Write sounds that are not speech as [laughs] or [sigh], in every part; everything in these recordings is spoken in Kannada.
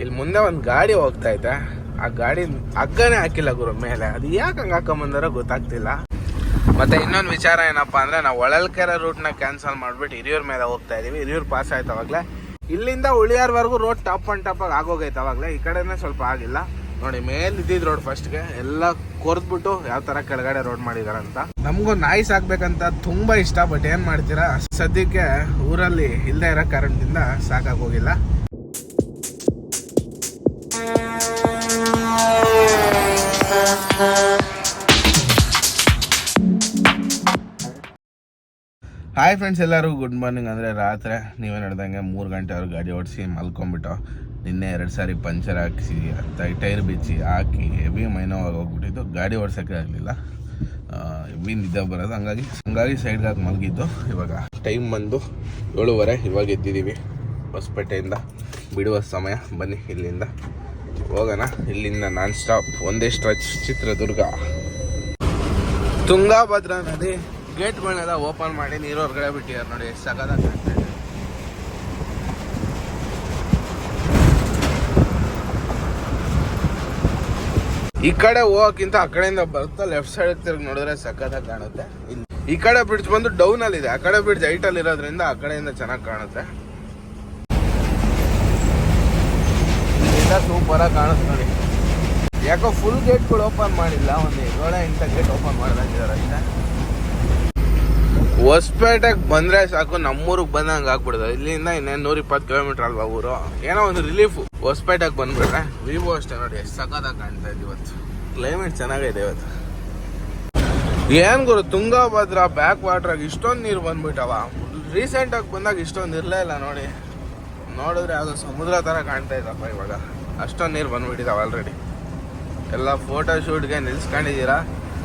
ಇಲ್ಲಿ ಮುಂದೆ ಒಂದು ಗಾಡಿ ಹೋಗ್ತಾ ಐತೆ ಆ ಗಾಡಿ ಹಗ್ಗನೇ ಹಾಕಿಲ್ಲ ಗುರು ಮೇಲೆ. ಅದು ಯಾಕೆ ಹಂಗೆ ಹಾಕೊಂಬಂದಾರೋ ಗೊತ್ತಾಗ್ತಿಲ್ಲ. ಮತ್ತೆ ಇನ್ನೊಂದು ವಿಚಾರ ಏನಪ್ಪ ಅಂದ್ರೆ ನಾವು ಹೊಳಲ್ಕೆರೆ ರೂಟ್ನ ಕ್ಯಾನ್ಸಲ್ ಮಾಡ್ಬಿಟ್ಟು ಹಿರಿಯೂರ್ ಮೇಲೆ ಹೋಗ್ತಾ ಇದೀವಿ. ಹಿರಿಯೂರ್ ಪಾಸ್ ಆಯ್ತು ಅವಾಗಲೇ. ಇಲ್ಲಿಂದ ಉಳಿಯಾರ್ವರೆಗೂ ರೋಡ್ ಟಾಪ್ ಟಾಪ್ ಆಗಿ ಆಗೋಗೈತೆ ಅವಾಗಲೇ. ಈ ಕಡೆನೇ ಸ್ವಲ್ಪ ಆಗಿಲ್ಲ. ನೋಡಿ, ಮೇಲ್ ಇದ್ದಿದ್ ರೋಡ್ ಫಸ್ಟ್ಗೆ ಎಲ್ಲ ಕೊರ್ದ್ಬಿಟ್ಟು ಯಾವ ತರ ಕೆಳಗಡೆ ರೋಡ್ ಮಾಡಿದಾರಂತ. ನಮಗೂ ನಾಯಿ ಸಾಕ್ಬೇಕಂತ ತುಂಬಾ ಇಷ್ಟ ಬಟ್ ಏನು ಮಾಡ್ತೀರಾ? ಸದ್ಯಕ್ಕೆ ಊರಲ್ಲಿ ಇಲ್ಲದೆ ಇರೋ ಕಾರಣದಿಂದ ಸಾಕಾಗ್ ಹಾಯ್ ಫ್ರೆಂಡ್ಸ್ ಎಲ್ಲರೂ ಗುಡ್ ಮಾರ್ನಿಂಗ್ ಅಂದರೆ ರಾತ್ರಿ ನೀವೇ ನಡೆದಂಗೆ ಮೂರು ಗಂಟೆವರೆಗೆ ಗಾಡಿ ಓಡಿಸಿ ಮಲ್ಕೊಂಬಿಟ್ಟು ನಿನ್ನೆ ಎರಡು ಸಾರಿ ಪಂಚರ್ ಹಾಕಿಸಿ ಟೈರ್ ಬಿಚ್ಚಿ ಹಾಕಿ ಹೆವಿ ಮೈನೋವಾಗಿ ಹೋಗ್ಬಿಟ್ಟಿದ್ದು. ಗಾಡಿ ಓಡಿಸೋಕ್ಕೆ ಆಗಲಿಲ್ಲ. ಹೆವಿ ನಿದ್ದೆ ಬರೋದು. ಹಂಗಾಗಿ ಹಂಗಾಗಿ ಸೈಡ್ಗೆ ಹಾಕಿ ಮಲಗಿದ್ದು. ಇವಾಗ ಟೈಮ್ ಬಂದು ಏಳುವರೆ. ಇವಾಗ ಎದ್ದಿದ್ದೀವಿ. ಹೊಸಪೇಟೆಯಿಂದ ಬಿಡುವ ಸಮಯ. ಬನ್ನಿ ಇಲ್ಲಿಂದ. ಹೋಗೋಣ. ಇಲ್ಲಿಂದ ನಾನ್ ಸ್ಟಾಪ್. ಒಂದೇ ಸ್ಟ್ರೆಚ್ ಚಿತ್ರದುರ್ಗ. ತುಂಗಾಭದ್ರಾ ನದಿ ಗೇಟ್ ಗೇಟ್ಗಳನ್ನೆಲ್ಲ ಓಪನ್ ಮಾಡಿ ನೀರು ಹೊರಗಡೆ ಬಿಟ್ಟಿದ್ದಾರೆ ನೋಡಿ ಸಗದ ಈ ಕಡೆ ಹೋಗಕ್ಕಿಂತ ಆ ಕಡೆಯಿಂದ ಬರುತ್ತಾ ಲೆಫ್ಟ್ ಸೈಡ್ ತಿರುಗಿ ನೋಡಿದ್ರೆ ಸಖತ್ತಾಗಿ ಕಾಣುತ್ತೆ. ಈ ಕಡೆ ಬ್ರಿಡ್ಜ್ ಬಂದು ಡೌನ್ ಅಲ್ಲಿ ಇದೆ. ಆ ಕಡೆ ಬ್ರಿಡ್ಜ್ ಹೈಟ್ ಅಲ್ಲಿ ಇರೋದ್ರಿಂದ ಆ ಕಡೆಯಿಂದ ಚೆನ್ನಾಗಿ ಕಾಣುತ್ತೆ. ಸೂಪರ್ ಆಗಿ ಕಾಣುತ್ತೆ ನೋಡಿ. ಯಾಕೋ ಫುಲ್ ಗೇಟ್ಗಳು ಓಪನ್ ಮಾಡಿಲ್ಲ, ಒಂದು ಏಳ, ಎಂಟು ಗೇಟ್ ಓಪನ್ ಮಾಡ್ದಂಗಿದ್ದಾರೆ ಅಷ್ಟೇ. ಹೊಸಪೇಟೆಗೆ ಬಂದ್ರೆ ಸಾಕು, ನಮ್ಮೂರಿಗೆ ಬಂದಂಗೆ ಆಗ್ಬಿಡುದು ಇಲ್ಲಿಂದ ಇನ್ನೇನು ನೂರ ಇಪ್ಪತ್ತು ಕಿಲೋಮೀಟರ್ ಅಲ್ವಾ ಊರು? ಏನೋ ಒಂದು ರಿಲೀಫ್ ಹೊಸಪೇಟೆಗೆ ಬಂದ್ಬಿಟ್ರೆ ವಿವೋ ಅಷ್ಟೇ ನೋಡಿ, ಎಷ್ಟು ಸಖತ್ತಾಗಿ ಕಾಣ್ತಾ ಇದೆ ಇವತ್ತು. ಕ್ಲೈಮೇಟ್ ಚೆನ್ನಾಗಿದೆ ಇವತ್ತು. ಏನ್ ಗುರು, ತುಂಗಭದ್ರಾ ಬ್ಯಾಕ್ ವಾಟ್ರಾಗಿ ಇಷ್ಟೊಂದು ನೀರು ಬಂದ್ಬಿಟ್ಟವ. ರೀಸೆಂಟಾಗಿ ಬಂದಾಗ ಇಷ್ಟೊಂದು ಇರಲೇ ಇಲ್ಲ ನೋಡಿ. ನೋಡಿದ್ರೆ ಅದು ಸಮುದ್ರ ಥರ ಕಾಣ್ತಾ ಇದ್ದಪ್ಪ ಇವಾಗ. ಅಷ್ಟೊಂದು ನೀರು ಬಂದ್ಬಿಟ್ಟಿದಾವೆ ಆಲ್ರೆಡಿ ಎಲ್ಲ ಫೋಟೋ ಶೂಟ್ಗೆ ನಿಲ್ಸ್ಕೊಂಡಿದ್ದೀರಾ?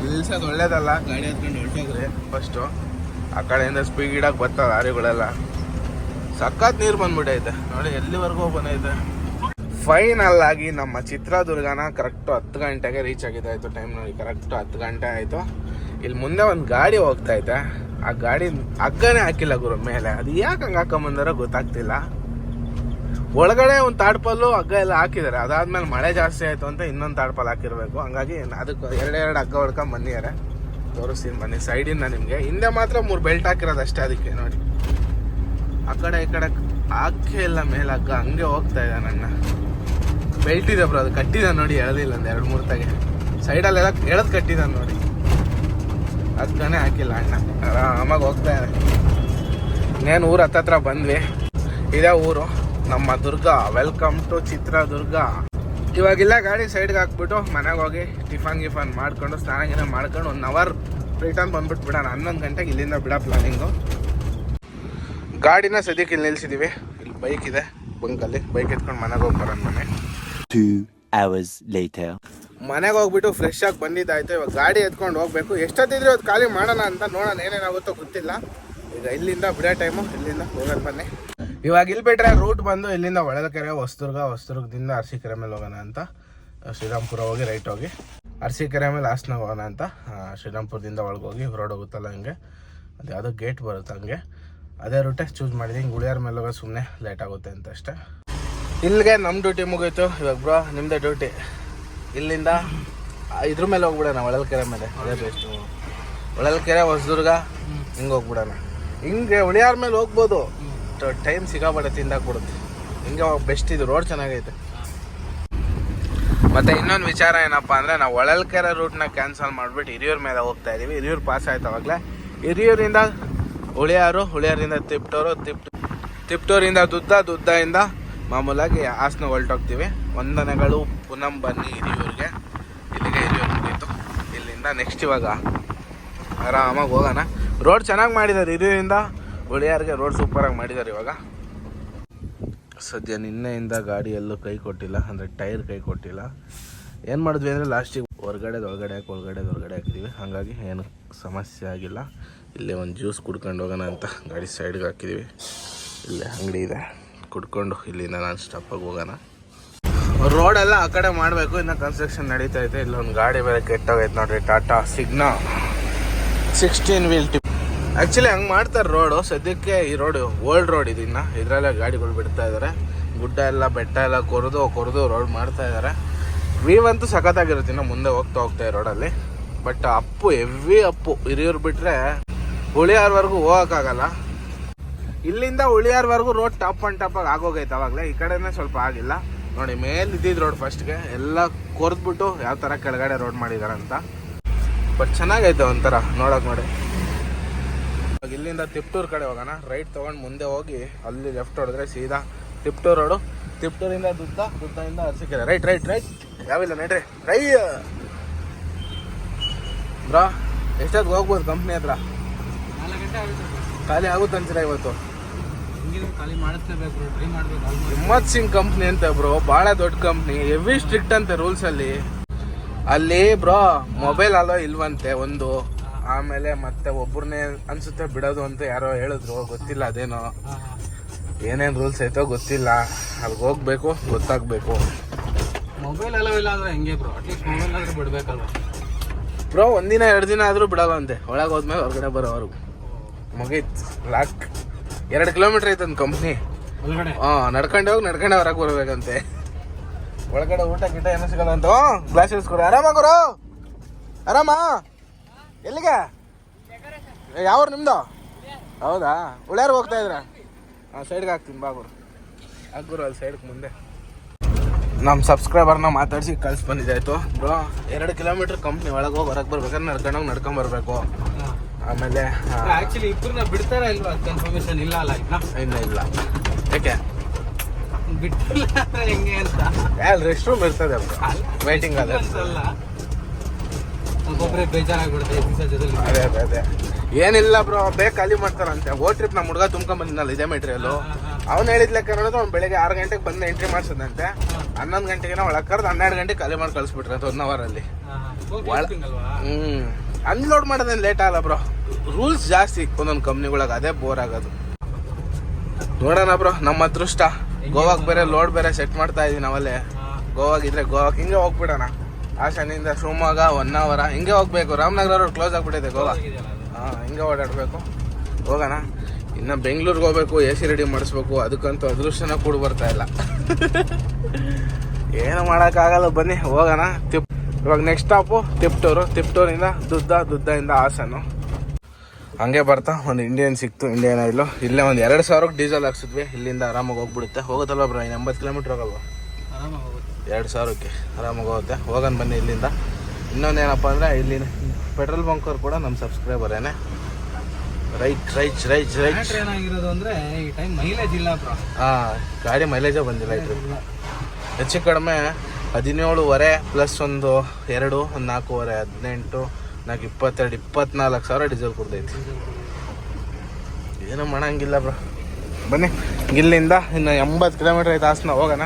ನಿಲ್ಸೋದು ಒಳ್ಳೇದಲ್ಲ. ಗಾಡಿ ಹತ್ಕೊಂಡು ಹೊರಟೋಗ್ರಿ ಫಸ್ಟು ಆ ಕಡೆಯಿಂದ ಸ್ಪೀಡಾಗಿ ಬರ್ತವೆ ಲಾರಿಗಳೆಲ್ಲ ಸಖತ್ ನೀರು ಬಂದ್ಬಿಟ್ಟೈತೆ ನೋಡಿ ಎಲ್ಲಿವರೆಗೂ ಬಂದೈತೆ ಫೈನಲ್ ಆಗಿ ನಮ್ಮ ಚಿತ್ರದುರ್ಗನ ಕರೆಕ್ಟು ಹತ್ತು ಗಂಟೆಗೆ ರೀಚ್ ಆಗಿದೆ ಆಯಿತು ಟೈಮ್ ನೋಡಿ. ಕರೆಕ್ಟು ಹತ್ತು ಗಂಟೆ ಆಯಿತು. ಇಲ್ಲಿ ಮುಂದೆ ಒಂದು ಗಾಡಿ ಹೋಗ್ತಾ ಐತೆ. ಆ ಗಾಡಿ ಹಗ್ಗನೇ ಹಾಕಿಲ್ಲ ಗುರು ಮೇಲೆ. ಅದು ಯಾಕೆ ಹಂಗೆ ಹಾಕೊಂಬಂದಾರೋ ಗೊತ್ತಾಗ್ತಿಲ್ಲ. ಒಳಗಡೆ ಒಂದು ತಾಡ್ಪಲ್ಲು ಹಗ್ಗ ಎಲ್ಲ ಹಾಕಿದ್ದಾರೆ. ಅದಾದ್ಮೇಲೆ ಮಳೆ ಜಾಸ್ತಿ ಆಯ್ತು ಅಂತ ಇನ್ನೊಂದು ತಾಡ್ಪಲ್ ಹಾಕಿರ್ಬೇಕು. ಹಂಗಾಗಿ ಅದಕ್ಕೆ ಎರಡೆರಡು ಹಗ್ಗ ಹೊಡ್ಕೊಂಡು ಬಂದಿದ್ದಾರೆ. ತೋರಿಸ್ತೀನಿ ಬನ್ನಿ, ಸೈಡಿಂದ ನಿಮಗೆ. ಹಿಂದೆ ಮಾತ್ರ ಮೂರು ಬೆಲ್ಟ್ ಹಾಕಿರೋದು ಅಷ್ಟೇ ಅದಕ್ಕೆ ನೋಡಿ. ಆ ಕಡೆ ಈ ಕಡೆ ಹಾಕೇ ಇಲ್ಲ ಮೇಲೆ ಹಗ್ಗ. ಹಂಗೆ ಹೋಗ್ತಾ ಇದೆ ನನ್ನ. ಬೆಲ್ಟ್ ಇದೆ ಬ್ರೋ, ಅದು ಕಟ್ಟಿದ ನೋಡಿ, ಎಳ್ದಿಲ್ಲ ಒಂದು ಎರಡು ಮೂರು ತಾಗೆ. ಸೈಡಲ್ಲೆಲ್ಲ ಎಳೆದು ಕಟ್ಟಿದ ನೋಡಿ. ಹಗ್ಗನೇ ಹಾಕಿಲ್ಲ ಅಣ್ಣ. ಆರಾಮಾಗಿ ಹೋಗ್ತಾ ಇದೆ. ಇನ್ನೇನು ಊರು ಹತ್ತತ್ರ ಬಂದ್ವಿ. ಇದೇ ಊರು. ನಮ್ಮ ದುರ್ಗ ವೆಲ್ಕಮ್ ಟು ಚಿತ್ರದುರ್ಗ ಇವಾಗೆಲ್ಲ ಗಾಡಿ ಸೈಡ್ಗೆ ಹಾಕ್ಬಿಟ್ಟು ಮನೆಗೆ ಹೋಗಿ ಟಿಫನ್ ಗಿಫನ್ ಮಾಡ್ಕೊಂಡು ಸ್ನಾನ ಗಿನ ಮಾಡ್ಕೊಂಡು ಒನ್ ಅವರ್ ರಿಟರ್ನ್ ಬಂದ್ಬಿಟ್ಟು ಬಿಡೋಣ. ಹನ್ನೊಂದು ಗಂಟೆಗೆ ಇಲ್ಲಿಂದ ಬಿಡೋ ಪ್ಲಾನಿಂಗು ಗಾಡಿನ ಸದ್ಯಕ್ಕೆ ಇಲ್ಲಿ ನಿಲ್ಸಿದ್ದೀವಿ ಇಲ್ಲಿ ಬೈಕ್ ಇದೆ. ಬಂಕಲ್ಲಿ ಬೈಕ್ ಎತ್ಕೊಂಡು ಮನೆಗೆ ಹೋಗಿ ಬರೋಣ ಮನೆ. Hours later. ಮನೆಗೆ ಹೋಗ್ಬಿಟ್ಟು ಫ್ರೆಶ್ ಆಗಿ ಬಂದಿದ್ದಾಯ್ತು. ಇವಾಗ ಗಾಡಿ ಎತ್ಕೊಂಡು ಹೋಗ್ಬೇಕು. ಎಷ್ಟೊತ್ತಿದ್ರೆ ಅದು ಖಾಲಿ ಮಾಡೋಣ ಅಂತ ನೋಡೋಣ. ಏನೇನಾಗುತ್ತೋ ಗೊತ್ತಿಲ್ಲ. ಈಗ ಇಲ್ಲಿಂದ ಬಿಡೋ ಟೈಮು ಇಲ್ಲಿಂದ ಹೋಗೋಣ ಬನ್ನಿ. ಇವಾಗ ಇಲ್ಲಿ ಬಿಟ್ರೆ ರೂಟ್ ಬಂದು ಇಲ್ಲಿಂದ ಹೊಳಲ್ಕೆರೆ ಹೊಸದುರ್ಗ ಹೊಸದುರ್ಗದಿಂದ ಅರಸೀಕೆರೆ ಮೇಲೆ ಹೋಗೋಣ ಅಂತ. ಶ್ರೀರಾಮ್ಪುರ ಹೋಗಿ ರೈಟ್ ಹೋಗಿ. ಅರಸೀಕೆರೆ ಮೇಲೆ ಹಾಸನ ಹೋಗೋಣ ಅಂತ. ಶ್ರೀರಾಮ್ಪುರದಿಂದ ಒಳಗೆ ಹೋಗಿ ರೋಡ್ ಹೋಗುತ್ತಲ್ಲ ಹಂಗೆ. ಅದು ಯಾವುದೋ ಗೇಟ್ ಬರುತ್ತೆ ಹಂಗೆ. ಅದೇ ರೂಟೇ ಚೂಸ್ ಮಾಡಿದೆ. ಹಿಂಗೆ ಉಳಿಯಾರ ಮೇಲೆ ಹೋಗೋ ಸುಮ್ಮನೆ ಲೇಟ್ ಆಗುತ್ತೆ ಅಂತ ಅಷ್ಟೇ. ಇಲ್ಲಿಗೆ ನಮ್ಮ ಡ್ಯೂಟಿ ಮುಗೀತು. ಇವಾಗ ಬ್ರೋ ನಿಮ್ಮದೇ ಡ್ಯೂಟಿ ಇಲ್ಲಿಂದ ಇದ್ರ ಮೇಲೆ ಹೋಗ್ಬಿಡೋಣ ಹೊಳಲ್ಕೆರೆ ಮೇಲೆ. ಅದೇ ಬೆಸ್ಟು ಹೊಳಲ್ಕೆರೆ ಹೊಸದುರ್ಗ ಹಿಂಗೆ ಹೋಗ್ಬಿಡೋಣ. ಹಿಂಗೆ ಉಳಿಯಾರ ಮೇಲೆ ಹೋಗ್ಬೋದು. ಟೈಮ್ ಸಿಗಾಬಾರ್ದು ತಿಂದಾಗ ಕೊಡುತ್ತೆ ಹಿಂಗೆ ಬೆಸ್ಟ್ ಇದು. ರೋಡ್ ಚೆನ್ನಾಗೈತೆ. ಮತ್ತೆ ಇನ್ನೊಂದು ವಿಚಾರ ಏನಪ್ಪ ಅಂದ್ರೆ, ನಾವು ಒಳಲ್ಕೆರೆ ರೂಟ್ನ ಕ್ಯಾನ್ಸಲ್ ಮಾಡಿಬಿಟ್ಟು ಹಿರಿಯೂರ್ ಮೇಲೆ ಹೋಗ್ತಾ ಇದೀವಿ. ಹಿರಿಯೂರು ಪಾಸ್ ಆಯ್ತು ಅವಾಗಲೇ. ಹಿರಿಯೂರಿಂದ ಹುಳಿಯಾರು ಹುಳಿಯಾರಿಂದ ತಿಪ್ಟೋರು, ತಿಪ್ಟ, ತಿಪ್ಟೂರಿಂದ ದುದ್ದ ದುದ್ದದಿಂದ ಮಾಮೂಲಾಗಿ ಹಾಸನ ಹೊರಟೋಗ್ತೀವಿ. ವಂದನೆಗಳು. ಪುನಃ ಬನ್ನಿ ಹಿರಿಯೂರಿಗೆ. ಇಲ್ಲಿಗೆ ಹಿರಿಯೂರು ಮುಗೀತು. ಇಲ್ಲಿಂದ ನೆಕ್ಸ್ಟ್ ಇವಾಗ ಆರಾಮಾಗಿ ಹೋಗೋಣ. ರೋಡ್ ಚೆನ್ನಾಗಿ ಮಾಡಿದ್ದಾರೆ ಹಿರಿಯೂರಿಂದ. ಹುಳಿಯಾರಿಗೆ ರೋಡ್ ಸೂಪರಾಗಿ ಮಾಡಿದ್ದಾರೆ ಇವಾಗ. ಸದ್ಯ ನಿನ್ನೆಯಿಂದ ಗಾಡಿ ಎಲ್ಲೂ ಕೈ ಕೊಟ್ಟಿಲ್ಲ, ಅಂದರೆ ಟೈರ್ ಕೈ ಕೊಟ್ಟಿಲ್ಲ. ಏನು ಮಾಡಿದ್ವಿ ಅಂದರೆ ಲಾಸ್ಟಿಗೆ ಹೊರಗಡೆ ಒಳಗಡೆ ಹಾಕಿ, ಒಳಗಡೆ ಹೊರಗಡೆ ಹಾಕಿದ್ವಿ. ಹಾಗಾಗಿ ಏನು ಸಮಸ್ಯೆ ಆಗಿಲ್ಲ. ಇಲ್ಲೇ ಒಂದು ಜ್ಯೂಸ್ ಕುಡ್ಕೊಂಡು ಹೋಗೋಣ ಅಂತ ಗಾಡಿ ಸೈಡ್ಗೆ ಹಾಕಿದ್ವಿ. ಇಲ್ಲೇ ಅಂಗಡಿ ಇದೆ. ಕುಡ್ಕೊಂಡು ಇಲ್ಲಿಂದ ನಾನು ಸ್ಟಾಪಾಗಿ ಹೋಗೋಣ. ರೋಡೆಲ್ಲ ಆ ಕಡೆ ಮಾಡಬೇಕು. ಇನ್ನು ಕನ್ಸ್ಟ್ರಕ್ಷನ್ ನಡೀತಾ ಇದೆ. ಇಲ್ಲೊಂದು ಗಾಡಿ ಬೇರೆ ಕೆಟ್ಟೋಗೈತೆ ನೋಡಿರಿ. Tata Signa sixteen wheel tip actually ಹಂಗೆ ಮಾಡ್ತಾರೆ ರೋಡು ಸದ್ಯಕ್ಕೆ ಈ ರೋಡು ಓಲ್ಡ್ ರೋಡ್ ಇದನ್ನ ಇದರಲ್ಲೇ ಗಾಡಿಗಳು ಬಿಡ್ತಾ ಇದ್ದಾರೆ ಗುಡ್ಡ ಎಲ್ಲ, ಬೆಟ್ಟ ಎಲ್ಲ ಕೊರೆದು ಕೊರೆದು ರೋಡ್ ಮಾಡ್ತಾ ಇದ್ದಾರೆ ವೀವ್ ಅಂತೂ ಸಖತ್ತಾಗಿರುತ್ತೆ. ಇನ್ನು ಮುಂದೆ ಹೋಗ್ತಾ ಹೋಗ್ತಾ ರೋಡಲ್ಲಿ but up heavy up. Hiriyur ಬಿಟ್ರೆ ಹುಳಿಯಾರ್ವರೆಗೂ ಹೋಗೋಕ್ಕಾಗಲ್ಲ. ಇಲ್ಲಿಂದ ಉಳಿಯಾರ್ವರೆಗೂ ರೋಡ್ ಟಾಪ್ ಟಾಪ್ ಆಗಿ ಆಗೋಗೈತೆ ಅವಾಗಲೇ. ಈ ಕಡೆನೇ ಸ್ವಲ್ಪ ಆಗಿಲ್ಲ. ನೋಡಿ ಮೇಲೆ ಇದ್ದಿದ್ದು ರೋಡ್ ಫಸ್ಟ್ಗೆ ಎಲ್ಲ ಕೊರ್ದ್ಬಿಟ್ಟು ಯಾವ ಥರ ಕೆಳಗಡೆ ರೋಡ್ ಮಾಡಿದ್ದಾರೆ ಅಂತ ಬಟ್ ಚೆನ್ನಾಗೈತೆ ಒಂಥರ. ನೋಡೋಕೆ ನೋಡಿ. ಇಲ್ಲಿಂದ ತಿಪ್ಟೂರ್ ಕಡೆ ಹೋಗೋಣ. ರೈಟ್ ತಗೊಂಡು ಮುಂದೆ ಹೋಗಿ ಅಲ್ಲಿ ಲೆಫ್ಟ್ ಹೊಡೆದ್ರೆ ಸೀದಾ ತಿಪ್ಟೂರ್ ರೋಡು. ತಿಪ್ಟೂರಿಂದ ದುದ್ದ ಇಂದ ಅರಸಿಕೆರೆ. ರೈಟ್ ರೈಟ್ ರೈಟ್ ಯಾವಿಲ್ಲ ನಡ್ರಿ. ರೈ! ಬ್ರಾ ಎಷ್ಟೊತ್ತು ಹೋಗ್ಬೋದು ಕಂಪ್ನಿ ಹತ್ರ. ಖಾಲಿ ಆಗುತ್ತೆ ಅನ್ಸಿರ ಇವತ್ತು? ಹಿಮ್ಮತ್ ಸಿಂಗ್ ಕಂಪ್ನಿ ಅಂತ ಬ್ರೋ ಬಹಳ ದೊಡ್ಡ ಕಂಪ್ನಿ ಹೆವಿ ಸ್ಟ್ರಿಕ್ಟ್ ಅಂತೆ ರೂಲ್ಸ್ ಅಲ್ಲಿ. ಅಲ್ಲಿ ಬ್ರೋ ಮೊಬೈಲ್ ಅಲ್ಲೋ ಇಲ್ವಂತೆ ಒಂದು ಆಮೇಲೆ ಮತ್ತೆ ಒಬ್ಬರನ್ನೇ ಅನ್ಸುತ್ತೆ ಬಿಡೋದು ಅಂತ ಯಾರೋ ಹೇಳಿದ್ರು ಗೊತ್ತಿಲ್ಲ ಅದೇನೋ. ಏನೇನು ರೂಲ್ಸ್ ಐತೋ ಗೊತ್ತಿಲ್ಲ. ಅಲ್ಲಿಗೆ ಹೋಗ್ಬೇಕು ಗೊತ್ತಾಗ್ಬೇಕು. ಮೊಬೈಲ್ ಎಲ್ಲ ಇಲ್ಲ ಅಂದ್ರೆ ಹೆಂಗೆ ಬ್ರೋ ಅಟ್ಲೀಸ್ಟ್ ಮೊಬೈಲ್ ಆದರೂ ಬಿಡ್ಬೇಕಲ್ವಾ? ಬ್ರೋ ಒಂದಿನ ಎರಡು ದಿನ ಆದ್ರೂ ಬಿಡಲ್ಲ ಅಂತೆ. ಒಳಗೆ ಹೋದ್ಮೇಲೆ ಹೊರಗಡೆ ಬರೋವರೆಗೂ. ಮುಗೀತು. ಲಾಕ್ ಎರಡು ಕಿಲೋಮೀಟರ್ ಐತೆ ಒಂದು ಕಂಪ್ನಿ ಹಾಂ ನಡ್ಕೊಂಡು ನಡ್ಕೊಂಡೆ ಹೋಗಿ ನಡ್ಕೊಂಡೆ ಹೊರಗೆ ಬರ್ಬೇಕಂತೆ. ಒಳಗಡೆ ಊಟ ಗಿಟ ಏನೋ ಸಿಗಲ್ಲ ಅಂತ. ಗ್ಲಾಸ್ ಇಳಿಸ್ಕೊಡು ಆರಾಮ ಗುರು? ಆರಾಮ? ಎಲ್ಲಿಗೆ? ಯಾವ್ರು ನಿಮ್ದು? ಹೌದಾ? ಉಳ್ಯಾರು ಹೋಗ್ತಾ ಇದ್ರ? ಹಾಂ ಸೈಡ್ಗೆ ಹಾಕ್ತೀನಿ ಬಾ ಗುರು. ಹಾಕ್ ಗುರು ಅಲ್ಲಿ ಸೈಡ್ಗೆ ಮುಂದೆ. ನಮ್ಮ ಸಬ್ಸ್ಕ್ರೈಬರ್ನ ಮಾತಾಡಿಸಿ ಕಳ್ಸಿ ಬಂದಿದ್ದಾಯ್ತು ಬ್ರೋ ಎರಡು ಕಿಲೋಮೀಟರ್ ಕಂಪ್ನಿ ಒಳಗೆ ಹೋಗಿ ಹೊರಗೆ ಬರ್ಬೇಕಾದ್ರೆ ನಡ್ಕೊಂಡೋಗಿ ನಡ್ಕೊಂಡ್ ಬರಬೇಕು. ಆಮೇಲೆ ಆ್ಯಕ್ಚುಲಿ ಇಬ್ಬರನ್ನ ಬಿಡ್ತಾರ ಇಲ್ವಾ? ಕನ್ಫರ್ಮೇಷನ್ ಇಲ್ಲ ಅಲ್ಲ ಇನ್ನ ಇಲ್ಲ ಯಾಕೆ? ಬಿಟ್ಟಿಲ್ಲ ಹೆಂಗೆ ಅಂತ? ಅಲ್ಲಿ ರೆಸ್ಟ್ ರೂಮ್ ಇರ್ತದೆ ವೈಟಿಂಗ್ ಅಲ್ಲ ಒಬ್ಬೊಬ್ಬರೇ ಬೇಜಾರಾಗ್ಬಿಡುತ್ತೆ ದಿವಸ ಜೊತೆ ಅದೇ ಅದೇ ಅದೇ. ಏನಿಲ್ಲ ಬ್ರೋ ಬೇಗ ಖಾಲಿ ಮಾಡ್ತಾರಂತೆ. ಓ ಟ್ರಿಪ್ ನಮ್ಮ ಹುಡುಗ ತುಂಬ್ಕೊಂಡ್ ಬಂದಿದ್ನಲ್ಲ ಇದೇ ಮೆಟೀರಿಯಲ್ ಅವ್ನು ಹೇಳಿದ ಲೆಕ್ಕ ನೋಡಿದ್ರೆ ಅವ್ನು ಬೆಳಗ್ಗೆ ಆರು ಗಂಟೆಗೆ ಬಂದು ಎಂಟ್ರಿ ಮಾಡ್ಸದಂತೆ ಹನ್ನೊಂದು ಗಂಟೆಗೆ ಒಳಗೆ ಕರೆದು ಹನ್ನೆರಡು ಗಂಟೆಗೆ ಖಾಲಿ ಮಾಡಿ ಕಳಿಸ್ಬಿಟ್ರೆ ಒನ್ ಅವರಲ್ಲಿ ಹ್ಞೂ ಹ್ಮ್. ಅನ್ಲೋಡ್ ಮಾಡೋದೇನು ಲೇಟ್ ಆಗಲ್ಲ ಬ್ರೋ. ರೂಲ್ಸ್ ಜಾಸ್ತಿ ಒಂದೊಂದು ಕಂಪ್ನಿಗಳಿಗೆ ಅದೇ ಬೋರ್ ಆಗೋದು. ನೋಡೋಣ ಬ್ರೋ ನಮ್ಮ ಅದೃಷ್ಟ. ಗೋವಾಗ್ ಬೇರೆ ಲೋಡ್ ಬೇರೆ ಸೆಟ್ ಮಾಡ್ತಾ ಇದೀವಿ ನಾವಲ್ಲೇ. ಗೋವಾಗಿದ್ರೆ ಗೋವಾಗ ಹಿಂಗೆ ಹೋಗ್ಬಿಡೋಣ. ಶನಿಯಿಂದ ಶಿವಮೊಗ್ಗ ಒನ್ ಅವರ ಹಿಂಗೆ ಹೋಗ್ಬೇಕು. ರಾಮನಗರ ರೋಡ್ ಕ್ಲೋಸ್ ಆಗ್ಬಿಟ್ಟೈತೆ ಗೋವಾ. ಹಾಂ, ಹಿಂಗೆ ಓಡಾಡಬೇಕು. ಹೋಗೋಣ. ಇನ್ನು ಬೆಂಗಳೂರಿಗೆ ಹೋಗ್ಬೇಕು, ಎ ಸಿ ರೆಡಿ ಮಾಡಿಸ್ಬೇಕು. ಅದಕ್ಕಂತೂ ಅದೃಷ್ಟನ ಕೂಡ ಬರ್ತಾ ಇಲ್ಲ. [laughs] ಏನು ಮಾಡೋಕ್ಕಾಗಲ್ಲ, ಬನ್ನಿ, ಹೋಗೋಣ. ತಿಪ್ ಇವಾಗ ನೆಕ್ಸ್ಟ್ ಸ್ಟಾಪು ತಿಪ್ಟೂರು. ತಿಪ್ಟೂರಿಂದ ದುದ್ದ ದುದ್ದದಿಂದ ಹಾಸನು. ಹಂಗೆ ಬರ್ತಾ, ಒಂದು ಇಂಡಿಯನ್ ಸಿಕ್ತು ಇಂಡಿಯನ್ ಐಲು ಇಲ್ಲೇ ಒಂದು ಎರಡು ಸಾವಿರಕ್ಕೆ ಡೀಸೆಲ್ ಹಾಕ್ಸಿದ್ವಿ. ಇಲ್ಲಿಂದ ಆರಾಮಾಗಿ ಹೋಗ್ಬಿಡುತ್ತೆ. ಹೋಗುತ್ತಲ್ಲ ಬ್ರೋ ಇನ್ನು ಎಂಬತ್ತು ಕಿಲೋಮೀಟ್ರ್ ಹೋಗಲ್ವಾ? ಆರಾಮಾಗಿ ಎರಡು ಸಾವಿರಕ್ಕೆ ಆರಾಮಾಗಿ ಹೋಗುತ್ತೆ ಹೋಗೋಣ ಬನ್ನಿ ಇಲ್ಲಿಂದ. ಇನ್ನೊಂದೇನಪ್ಪ ಅಂದರೆ ಇಲ್ಲಿ ಪೆಟ್ರೋಲ್ ಬಂಕವ್ರು ಕೂಡ ನಮ್ಮ ಸಬ್ಸ್ಕ್ರೈಬರೇನೆ ರೈಟ್ ರೈಟ್ ರೈಟ್ ರೈಟ್ ಏನಾಗಿರೋದು ಅಂದರೆ ಈ ಟೈಮ್ ಮೈಲೇಜ್ ಇಲ್ಲ ಹಾಂ ಗಾಡಿ ಮೈಲೇಜೇ ಬಂದಿಲ್ಲ ಇದು ಹೆಚ್ಚು ಕಡಿಮೆ ಹದಿನೇಳುವರೆ ಪ್ಲಸ್ ಒಂದು ಎರಡು ಒಂದು ನಾಲ್ಕೂವರೆ ಹದಿನೆಂಟು ನಾಲ್ಕು ಇಪ್ಪತ್ತೆರಡು ಇಪ್ಪತ್ನಾಲ್ಕು ಸಾವಿರ ಡೀಸೆಲ್ ಕೊಡ್ತೈತಿ ಏನೂ ಮಾಡೋಂಗಿಲ್ಲ ಬ್ರೋ ಬನ್ನಿ ಇಲ್ಲಿಂದ ಇನ್ನು ಎಂಬತ್ತು ಕಿಲೋಮೀಟ್ರ್ ಐತೆ ಹಾಸನ ಹೋಗೋಣ.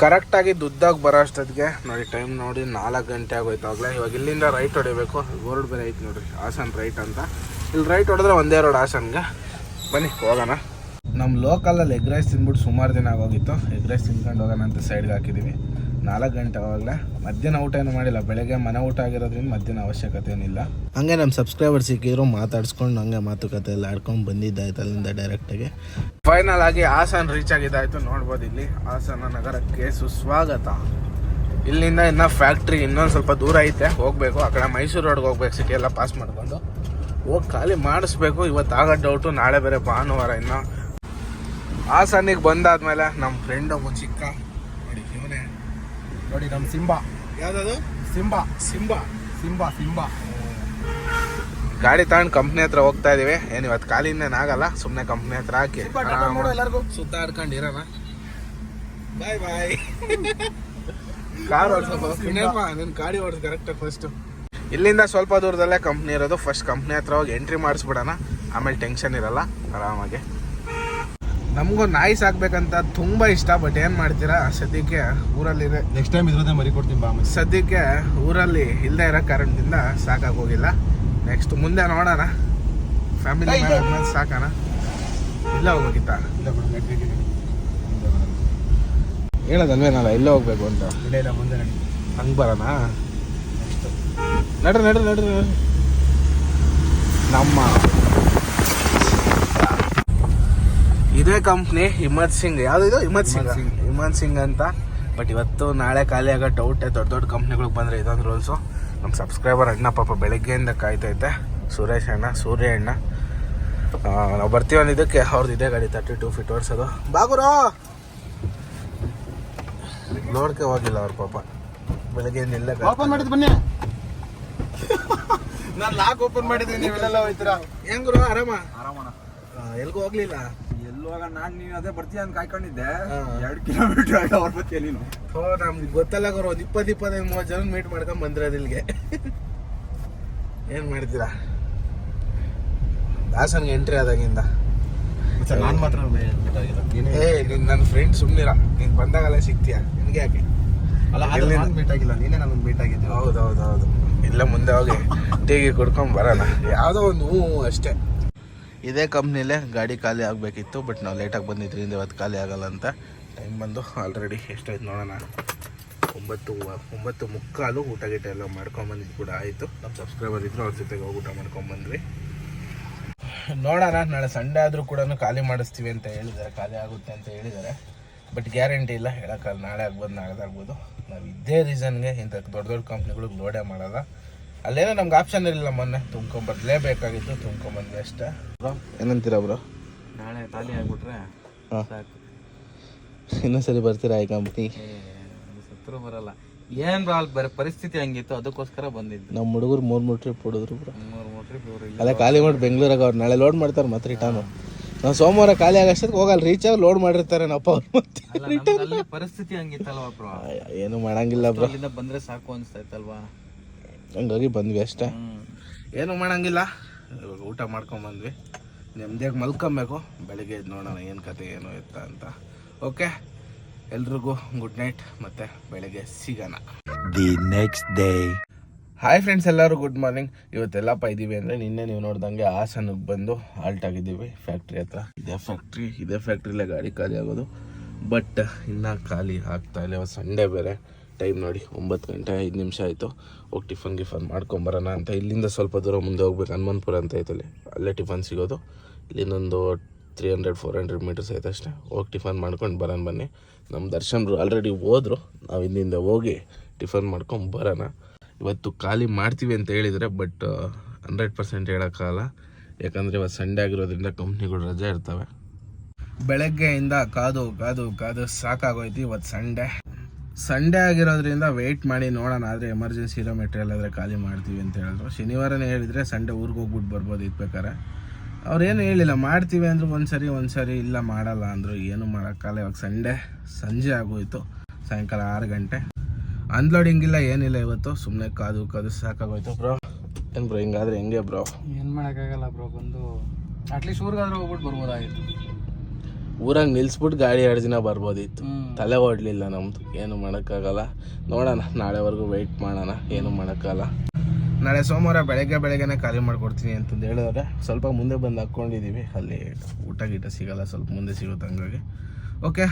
ಕರೆಕ್ಟಾಗಿ ದುದ್ದಾಗಿ ಬರೋ ಅಷ್ಟೊತ್ತಿಗೆ, ನೋಡಿ ಟೈಮ್ ನೋಡಿ, ನಾಲ್ಕು ಗಂಟೆ ಆಗೋಯ್ತು ಆಗಲೇ. ಇವಾಗ ಇಲ್ಲಿಂದ ರೈಟ್ ಹೊಡಿಬೇಕು. ಬೋರ್ಡ್ ಬೇರೆ ಐತೆ ನೋಡ್ರಿ, ಹಾಸನ್ ರೈಟ್ ಅಂತ. ಇಲ್ಲಿ ರೈಟ್ ಹೊಡೆದ್ರೆ ಒಂದೇ ರೋಡ್ ಹಾಸನ್ಗೆ. ಬನ್ನಿ, ಹೋಗೋಣ. ನಮ್ಮ ಲೋಕಲಲ್ಲಿ ಎಗ್ ರೈಸ್ ತಿಂದ್ಬಿಟ್ಟು ಸುಮಾರು ದಿನ ಆಗೋಗಿತ್ತು. ಎಗ್ ರೈಸ್ ತಿನ್ಕೊಂಡು ಹೋಗೋಣ ಅಂತ ಸೈಡ್ಗೆ ಹಾಕಿದ್ದೀವಿ ನಾಲ್ಕು ಗಂಟೆ ಆವಾಗಲೇ. ಮಧ್ಯಾಹ್ನ ಊಟ ಏನು ಮಾಡಿಲ್ಲ ಬೆಳಗ್ಗೆ ಮನೆ ಊಟ ಆಗಿರೋದ್ರಿಂದ ಮಧ್ಯಾಹ್ನ ಅವಶ್ಯಕತೆ ಏನಿಲ್ಲ. ಹಂಗೆ ನಮ್ಮ ಸಬ್ಸ್ಕ್ರೈಬರ್ ಸಿಕ್ಕಿದ್ರು ಮಾತಾಡ್ಸ್ಕೊಂಡು ಹಂಗೆ ಮಾತುಕತೆ ಎಲ್ಲ ಆಡ್ಕೊಂಡು ಬಂದಿದ್ದಾಯ್ತು ಅಲ್ಲಿಂದ ಡೈರೆಕ್ಟಾಗಿ ಫೈನಲ್ ಆಗಿ ಹಾಸನ ರೀಚ್ ಆಗಿದ್ದಾಯ್ತು. ನೋಡ್ಬೋದು ಇಲ್ಲಿ ಹಾಸನ ನಗರಕ್ಕೆ ಸುಸ್ವಾಗತ. ಇಲ್ಲಿಂದ ಇನ್ನು ಫ್ಯಾಕ್ಟ್ರಿ ಇನ್ನೊಂದು ಸ್ವಲ್ಪ ದೂರ ಐತೆ ಹೋಗಬೇಕು. ಆ ಕಡೆ ಮೈಸೂರು ರೋಡ್ಗೆ ಹೋಗ್ಬೇಕು ಸಿಟಿ ಎಲ್ಲ ಪಾಸ್ ಮಾಡ್ಕೊಂಡು. ಹೋಗಿ ಖಾಲಿ ಮಾಡಿಸ್ಬೇಕು. ಇವತ್ತು ಆಗೋ ಡೌಟು ನಾಳೆ ಬೇರೆ ಭಾನುವಾರ ಇನ್ನು. ಹಾಸನಿಗೆ ಬಂದಾದ್ಮೇಲೆ ನಮ್ಮ ಫ್ರೆಂಡ್ ಒಬ್ಬ ಚಿಕ್ಕ ನೋಡಿ ನಮ್ಮ ಸಿಂಬಾ. ಯಾವ್ದದು? ಸಿಂಬಾ. ಸಿಂಬಾ. Simba Simba. ಗಾಡಿ ತಗೊಂಡು ಕಂಪ್ನಿ ಹತ್ರ ಹೋಗ್ತಾ ಇದೀವಿ. ಏನು ಇವತ್ತು ಖಾಲಿಂದೇನು ಆಗಲ್ಲ. ಸುಮ್ಮನೆ ಕಂಪ್ನಿ ಹತ್ರ ಹಾಕಿ. ಎಲ್ಲರಿಗೂ. ಸುತ್ತಾಡ್ಕೊಂಡು ಇರೋಣ. ಬಾಯ್ ಬಾಯ್ ಕಾರ್ ನಿನ್ನ ಗಾಡಿ ಓಡಿಸ್ ಕರೆಕ್ಟ್ ಫಸ್ಟ್ ಇಲ್ಲಿಂದ ಸ್ವಲ್ಪ ದೂರದಲ್ಲೇ ಕಂಪ್ನಿ ಇರೋದು. ಫಸ್ಟ್ ಕಂಪ್ನಿ ಹತ್ರ ಹೋಗಿ ಎಂಟ್ರಿ ಮಾಡಿಸ್ಬಿಡೋಣ. ಆಮೇಲೆ ಟೆನ್ಷನ್ ಇರಲ್ಲ. ಆರಾಮಾಗಿ. ನಮಗೂ ನಾಯಿ ಸಾಕ್ಬೇಕಂತ ತುಂಬಾ ಇಷ್ಟ ಬಟ್ ಏನು ಮಾಡ್ತೀರಾ? ಸದ್ಯಕ್ಕೆ ಊರಲ್ಲಿ ನೆಕ್ಸ್ಟ್ ಟೈಮ್ ಇದ್ರದ್ದೇ ಮರಿ ಕೊಡ್ತೀನಿ ಬಾ ಸದ್ಯಕ್ಕೆ ಊರಲ್ಲಿ ಇಲ್ಲದೆ ಇರೋ ಕಾರಣದಿಂದ ಸಾಕಾಗಿ ಹೋಗಿಲ್ಲ. ನೆಕ್ಸ್ಟ್ ಮುಂದೆ ನೋಡೋಣ. ಫ್ಯಾಮಿಲಿ ಸಾಕಣ. ಇಲ್ಲ ಹೋಗ್ಬೇಕಿತ್ತ ಹೇಳೋದಲ್ವೇನಲ್ಲ ಇಲ್ಲೇ ಹೋಗ್ಬೇಕು ಅಂತ? ಇಲ್ಲ ಇಲ್ಲ ಮುಂದೆ ನಡಿ. ಹಂಗೆ ಬರೋಣ ನಡ್ರಿ ನಡ್ರಿ ನಡ್ರಿ. ನಡ್ರಿ ಇದೇ ಕಂಪ್ನಿ ಹಿಮ್ಮತ್ ಸಿಂಗ್. ಯಾವ್ದು ಇದು? ಸಿಂಗ್ ಹಿಮ್ಮತ್ ಸಿಂಗ್. ಹಿಮ್ಮತ್ ಸಿಂಗ್ ಅಂತ. ಬಟ್ ಇವತ್ತು ನಾಳೆ ಖಾಲಿ ಆಗೋ ಡೌಟ್ ದೊಡ್ಡ ದೊಡ್ಡ ಕಂಪ್ನಿಗಳಿಗೆ ಬಂದರೆ ಇದೊಂದು ರೂಲ್ಸು ನಮ್ಮ ಸಬ್ಸ್ಕ್ರೈಬರ್ ಅಣ್ಣ ಪಾಪ ಬೆಳಗ್ಗೆಯಿಂದ ಕಾಯ್ತೈತೆ. ಸುರೇಶ್ ಅಣ್ಣ ಸೂರ್ಯ ಅಣ್ಣ. ನಾವು ಬರ್ತೀವಿ ಅನ್ನೋದಕ್ಕೆ ಅವ್ರದ್ದು ಇದೇ ಗಾಡಿ ತರ್ಟಿ ಟು ಫಿಟ್ ಓಡಿಸೋದು. ಬಾಗುರೋ! ನೋಡ್ಕೆ ಹೋಗಿಲ್ಲ ಅವ್ರ ಪಾಪ. ಬೆಳಗ್ಗೆ ನಿಲ್ಲ ಓಪನ್ ಮಾಡಿದ್ ಬನ್ನಿ. [laughs] ನಾನು ಲಾಕ್ ಓಪನ್ ಮಾಡಿದ್ದೀನಿ ನೀವೆಲ್ಲ ಹೋಯ್ತೀರಾ? ಹೆಂಗ್ರು ಆರಾಮ? ಆರಾಮಣ ಎಲ್ಗೂ ಹೋಗ್ಲಿಲ್ಲ? ಎಲ್ಲುವಾಗ ನಾನು ನೀನು ಅದೇ ಬರ್ತೀಯ ಅಂತ ಕಾಯ್ಕೊಂಡಿದ್ದೆ. ಎರಡು ಕಿಲೋಮೀಟರ್ ಆಗ ಅವ್ರ ಬರ್ತೀಯ ನೀನು. ಹೋ ನಮ್ಗೆ ಗೊತ್ತಲ್ಲ ಗುರು ಒಂದು ಇಪ್ಪತ್ತು ಇಪ್ಪತ್ತೈದು ಮೂವತ್ತು ಜನ ಮೀಟ್ ಮಾಡ್ಕೊಂಡ್ ಬಂದಿರೋದು ಇಲ್ಲಿಗೆ? ಏನು ಮಾಡ್ತೀರಾ? ಹಾಸನ್ಗೆ ಎಂಟ್ರಿ ಆದಾಗಿಂದ. ನಾನು ಮಾತ್ರ ಏ ನೀನು ನನ್ನ ಫ್ರೆಂಡ್ ಸುಮ್ಮನಿರ ನೀನು ಬಂದಾಗಲ್ಲ ಸಿಗ್ತೀಯ ನಿನಗೆ ಯಾಕೆ? ಅಲ್ಲ ಅಲ್ಲಿ ನಾನು ಮೀಟ್ ಆಗಿಲ್ಲ. ನೀನೇ ನನಗೆ ಮೀಟ್ ಆಗಿದ್ದೆ ಹೌದು ಹೌದು ಹೌದು ಇಲ್ಲ ಮುಂದೆ ಹೋಗಿ ಟೀಗೆ ಕುಡ್ಕೊಂಡ್ ಬರೋಣ ಯಾವುದೋ ಒಂದು ಹೂವು ಹೂ ಅಷ್ಟೇ. ಇದೇ ಕಂಪ್ನಿಲೇ ಗಾಡಿ ಖಾಲಿ ಆಗಬೇಕಿತ್ತು, ಬಟ್ ನಾವು ಲೇಟಾಗಿ ಬಂದಿದ್ರಿಂದ ಇವತ್ತು ಖಾಲಿ ಆಗಲ್ಲ ಅಂತ. ಟೈಮ್ ಬಂದು ಆಲ್ರೆಡಿ ಎಷ್ಟಾಯ್ತು ನೋಡೋಣ. ಒಂಬತ್ತು ಒಂಬತ್ತು ಮುಕ್ಕಾಲು ಊಟ ಗೀಟ ಎಲ್ಲ ಮಾಡ್ಕೊಂಬಂದಿದ್ದು ಕೂಡ ಆಯಿತು. ನಮ್ಮ ಸಬ್ಸ್ಕ್ರೈಬರ್ ಇದ್ರು, ಅವ್ರ ಜೊತೆಗೆ ಹೋಗಿ ಊಟ ಮಾಡ್ಕೊಂಬಂದ್ವಿ ನೋಡೋಣ, ನಾಳೆ ಸಂಡೆ ಆದರೂ ಕೂಡ ಖಾಲಿ ಮಾಡಿಸ್ತೀವಿ ಅಂತ ಹೇಳಿದ್ದಾರೆ, ಖಾಲಿ ಆಗುತ್ತೆ ಅಂತ ಹೇಳಿದ್ದಾರೆ. ಬಟ್ ಗ್ಯಾರಂಟಿ ಇಲ್ಲ ಹೇಳೋಕ್ಕಲ್ಲ ನಾಳೆ ಆಗ್ಬೋದು, ನಾಳೆದಾಗ್ಬೋದು. ನಾವು ಇದೇ ರೀಸನ್ಗೆ ಇಂಥ ದೊಡ್ಡ ದೊಡ್ಡ ಕಂಪ್ನಿಗಳಿಗೆ ಲೋಡೇ ಮಾಡಲ್ಲ. ಅಲ್ಲೇನೋ ನಮ್ಗೆ ಆಪ್ಷನ್ ಇರಲಿಲ್ಲ ಮೊನ್ನೆ. ತುಂಬ್ಕೊಂಬರ್ಲೇಬೇಕಾಗಿತ್ತು ತುಂಬ್ಕೊಂಬಂದ್ವಿ ಅಷ್ಟೇ. ಬ್ರೋ ಏನಂತೀರಾ ಬ್ರೋ? ನಾಳೆ ಖಾಲಿ ಆಗ್ಬಿಟ್ರೆ ಹಾಂ. ಸಾಕು. ಇನ್ನೊಂದ್ಸರಿ ಬರ್ತೀರಾ ಈ ಕಂಪ್ನಿ ಸತ್ರು ಬರಲ್ಲ. ಏನ್ ಬ್ರೋ ಅಲ್ಲಿ ಬರೀ ಪರಿಸ್ಥಿತಿ ಹಂಗಿತ್ತು ಅದಕ್ಕೋಸ್ಕರ ಬಂದಿದ್ದು. ನಮ್ಮ ಹುಡುಗರು ಮೂರು ಮೂರು ಟ್ರಿಪ್ ಹೊಡಿದ್ರು ಬ್ರೋ. ಮೂರು ಮೂರು ಟ್ರಿಪ್ ಇವ್ರು ಇಲ್ಲ ಖಾಲಿ ಮಾಡಿ ಬೆಂಗಳೂರಾಗ ಅವ್ರು ನಾಳೆ ಲೋಡ್ ಮಾಡ್ತಾರೆ ಮತ್ತೆ ರಿಟರ್ನು ನಾವು ಸೋಮವಾರ ಖಾಲಿ ಆಗೋಷ್ಟಕ್ಕೆ ಹೋಗಲ್ಲ ರೀಚ್ ಆಗಿ ಲೋಡ್ ಮಾಡಿರ್ತಾರೆ ನಪ್ಪ ಅವ್ರು ಮತ್ತೆ ಪರಿಸ್ಥಿತಿ ಹಂಗಿತ್ತಲ್ವಾ ಬ್ರೋ? ಏನು ಮಾಡಂಗಿಲ್ಲ ಬ್ರೋ. ಅಲ್ಲಿಂದ ಬಂದ್ರೆ ಸಾಕು ಅನ್ಸ್ತಾ ಇತ್ತಲ್ವಾ ಹಂಗಾಗಿ ಬಂದ್ವಿ ಅಷ್ಟೇ. ಏನು ಮಾಡಂಗಿಲ್ಲ. ಇವಾಗ ಊಟ ಮಾಡ್ಕೊಂಬಂದ್ವಿ ನೆಮ್ಮದಿಯಾಗಿ ಮಲ್ಕೊಬೇಕು. ಬೆಳಿಗ್ಗೆ ಎದ್ದು ನೋಡೋಣ ಏನು ಕತೆ ಏನು ಎತ್ತ ಅಂತ. ಓಕೆ ಎಲ್ರಿಗೂ ಗುಡ್ ನೈಟ್ ಮತ್ತು ಬೆಳಗ್ಗೆ ಸಿಗೋಣ. The next day hi friends ಎಲ್ಲರೂ ಗುಡ್ ಮಾರ್ನಿಂಗ್ ಇವತ್ತೆಲ್ಲಪ್ಪ ಇದ್ದೀವಿ ಅಂದರೆ ನಿನ್ನೆ ನೀವು ನೋಡ್ದಂಗೆ ಹಾಸನಕ್ಕೆ ಬಂದು ಹಾಲ್ಟ್ ಆಗಿದ್ದೀವಿ ಫ್ಯಾಕ್ಟ್ರಿ ಹತ್ರ. ಇದೇ ಫ್ಯಾಕ್ಟ್ರಿ ಇದೇ ಫ್ಯಾಕ್ಟ್ರಿಲೇ ಗಾಡಿ ಖಾಲಿ ಆಗೋದು. ಬಟ್ ಇನ್ನೂ ಖಾಲಿ ಆಗ್ತಾ ಇಲ್ಲ. ಸಂಡೇ ಬೇರೆ. ಟೈಮ್ ನೋಡಿ, ಒಂಬತ್ತು ಗಂಟೆ ಐದು ನಿಮಿಷ ಆಯಿತು. ಹೋಗಿ ಟಿಫನ್ ಗಿಫನ್ ಮಾಡ್ಕೊಂಬರೋಣ ಅಂತ. ಇಲ್ಲಿಂದ ಸ್ವಲ್ಪ ದೂರ ಮುಂದೆ ಹೋಗ್ಬೇಕು ಹನುಮಂತಪುರ ಅಂತ ಐತಲ್ಲಿ ಅಲ್ಲೇ. ಟಿಫನ್ ಸಿಗೋದು. ಇಲ್ಲಿಂದೊಂದು three hundred four hundred metres ಐತೆ ಅಷ್ಟೇ. ಹೋಗಿ ಟಿಫನ್ ಮಾಡ್ಕೊಂಡು ಬರೋಣ ಬನ್ನಿ. ನಮ್ಮ ದರ್ಶನರು ಆಲ್ರೆಡಿ ಹೋದರು. ನಾವು ಇಲ್ಲಿಂದ ಹೋಗಿ ಟಿಫನ್ ಮಾಡ್ಕೊಂಡು ಬರೋಣ. ಇವತ್ತು ಖಾಲಿ ಮಾಡ್ತೀವಿ ಅಂತ ಹೇಳಿದರೆ ಬಟ್ ಹಂಡ್ರೆಡ್ ಪರ್ಸೆಂಟ್ ಹೇಳೋಕ್ಕಾಗಲ್ಲ. ಯಾಕಂದರೆ ಇವತ್ತು ಸಂಡೇ ಆಗಿರೋದ್ರಿಂದ ಕಂಪ್ನಿಗಳು ರಜೆ ಇರ್ತವೆ. ಬೆಳಗ್ಗೆಯಿಂದ ಕಾದು ಕಾದು ಕಾದು ಸಾಕಾಗೋಯ್ತು ಇವತ್ತು ಸಂಡೇ ಸಂಡೇ ಆಗಿರೋದ್ರಿಂದ ವೆಯ್ಟ್ ಮಾಡಿ ನೋಡೋಣ. ಆದರೆ ಎಮರ್ಜೆನ್ಸಿ ಇರೋ ಮೆಟೀರಿಯಲ್ ಆದರೆ ಖಾಲಿ ಮಾಡ್ತೀವಿ ಅಂತ ಹೇಳಿದ್ರು. ಶನಿವಾರನೇ ಹೇಳಿದರೆ ಸಂಡೇ ಊರಿಗೆ ಹೋಗ್ಬಿಟ್ಟು ಬರ್ಬೋದು ಇದು ಬೇಕಾರೆ ಅವ್ರೇನು ಹೇಳಿಲ್ಲ. ಮಾಡ್ತೀವಿ ಅಂದರು ಒಂದು ಸರಿ ಇಲ್ಲ, ಮಾಡಲ್ಲ ಅಂದರು ಏನು ಮಾಡೋಕ್ಕಾಗಲ್ಲ ಇವಾಗ ಸಂಡೇ ಸಂಜೆ ಆಗೋಯ್ತು. ಸಾಯಂಕಾಲ ಆರು ಗಂಟೆ. ಅನ್ಲೋಡಿಂಗ್ ಇಲ್ಲ, ಏನಿಲ್ಲ ಇವತ್ತು. ಸುಮ್ಮನೆ ಕಾದು ಕಾದು ಸಾಕಾಗೋಯ್ತು ಬ್ರೋ ಏನು ಬ್ರೋ ಹಿಂಗಾದ್ರೆ ಹೆಂಗೆ ಬ್ರೋ ಏನು ಮಾಡೋಕ್ಕಾಗಲ್ಲ ಬ್ರೋ ಬಂದು ಅಟ್ಲೀಸ್ಟ್ ಊರಿಗಾದ್ರೂ ಹೋಗ್ಬಿಟ್ಟು ಬರ್ಬೋದಾಗಿತ್ತು. ಊರಾಗ ನಿಲ್ಸ್ಬಿಟ್ಟು ಗಾಡಿ ಎರಡು ದಿನ ಬರ್ಬೋದಿತ್ತು. ತಲೆ ಓಡಲಿಲ್ಲ ನಮ್ದು. ಏನು ಮಾಡೋಕ್ಕಾಗಲ್ಲ. ನೋಡೋಣ ನಾಳೆವರೆಗೂ ವೆಯ್ಟ್ ಮಾಡೋಣ. ಏನು ಮಾಡೋಕ್ಕಾಗಲ್ಲ. ನಾಳೆ ಸೋಮವಾರ ಬೆಳಗ್ಗೆ ಬೆಳಗ್ಗೆನೆ ಖಾಲಿ ಮಾಡ್ಕೊಡ್ತೀನಿ ಅಂತಂದು ಹೇಳಿದ್ರೆ ಸ್ವಲ್ಪ ಮುಂದೆ ಬಂದು ಹಾಕ್ಕೊಂಡಿದ್ದೀವಿ ಅಲ್ಲಿ ಊಟ ಗೀಟ ಸಿಗಲ್ಲ ಸ್ವಲ್ಪ ಮುಂದೆ ಸಿಗುತ್ತೆ ಹಂಗಾಗಿ. ಓಕೆ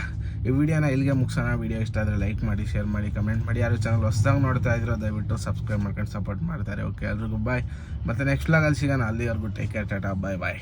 ಈ ವಿಡಿಯೋನ ಇಲ್ಲಿಗೆ ಮುಗಿಸೋಣ. ವಿಡಿಯೋ ಇಷ್ಟ ಆದರೆ ಲೈಕ್ ಮಾಡಿ ಶೇರ್ ಮಾಡಿ ಕಮೆಂಟ್ ಮಾಡಿ. ಯಾರು ಚಾನಲ್ ಹೊಸ್ದಾಗಿ ನೋಡ್ತಾ ಇದ್ರು ದಯವಿಟ್ಟು ಸಬ್ಸ್ಕ್ರೈಬ್ ಮಾಡ್ಕೊಂಡು ಸಪೋರ್ಟ್ ಮಾಡ್ತಾರೆ. ಓಕೆ ಎಲ್ರಿಗೂ ಬಾಯ್ ಮತ್ತು ನೆಕ್ಸ್ಟ್ ಲಾಗಲ್ಲಿ ಸಿಗೋಣ. ಅಲ್ಲಿವರೆಗೂ take care tata. Bye bye